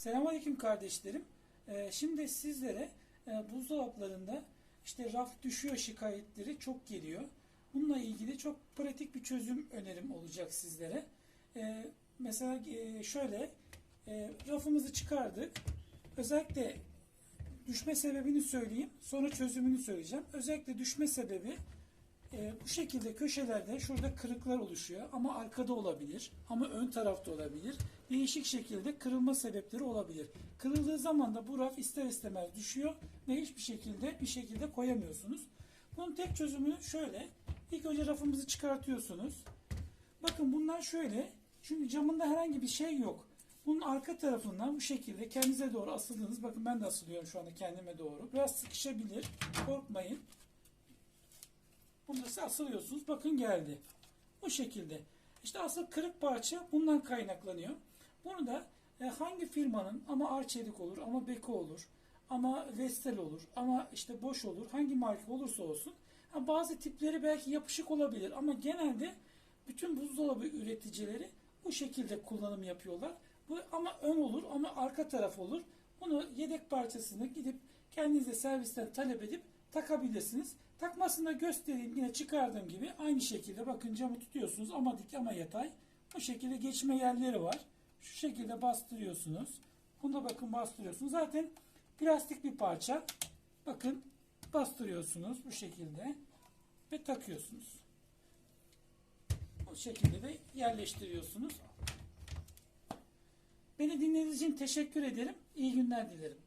Selamünaleyküm kardeşlerim. Ee, şimdi sizlere e, buzdolaplarında işte raf düşüyor şikayetleri çok geliyor. Bununla ilgili çok pratik bir çözüm önerim olacak sizlere. Ee, mesela e, şöyle e, rafımızı çıkardık. Özellikle düşme sebebini söyleyeyim. Sonra çözümünü söyleyeceğim. Özellikle düşme sebebi e, bu şekilde köşelerde şurada kırıklar oluşuyor ama arkada olabilir ama ön tarafta olabilir. Değişik şekilde kırılma sebepleri olabilir. Kırıldığı zaman da bu raf ister istemez düşüyor ve hiçbir şekilde bir şekilde koyamıyorsunuz. Bunun tek çözümü şöyle. İlk önce rafımızı çıkartıyorsunuz. Bakın bunlar şöyle. Çünkü camında herhangi bir şey yok. Bunun arka tarafından bu şekilde kendinize doğru asıldınız. Bakın ben de asılıyorum şu anda kendime doğru. Biraz sıkışabilir. Korkmayın. Bunda siz asılıyorsunuz. Bakın geldi. Bu şekilde. İşte asıl kırık parça bundan kaynaklanıyor. Bunu da e, hangi firmanın ama Arçelik olur ama Beko olur ama Vestel olur ama işte Bosch olur hangi marka olursa olsun ha, bazı tipleri belki yapışık olabilir ama genelde bütün buzdolabı üreticileri bu şekilde kullanım yapıyorlar. Bu ama ön olur ama arka taraf olur. Bunu yedek parçasını gidip kendinize servisten talep edip takabilirsiniz. Takmasını göstereyim yine çıkardığım gibi aynı şekilde bakın camı tutuyorsunuz ama dik ama yatay. Bu şekilde geçme yerleri var. Şu şekilde bastırıyorsunuz. Bunu da bakın bastırıyorsunuz. Zaten plastik bir parça. Bakın bastırıyorsunuz bu şekilde ve takıyorsunuz. Bu şekilde de yerleştiriyorsunuz. Beni dinlediğiniz için teşekkür ederim. İyi günler dilerim.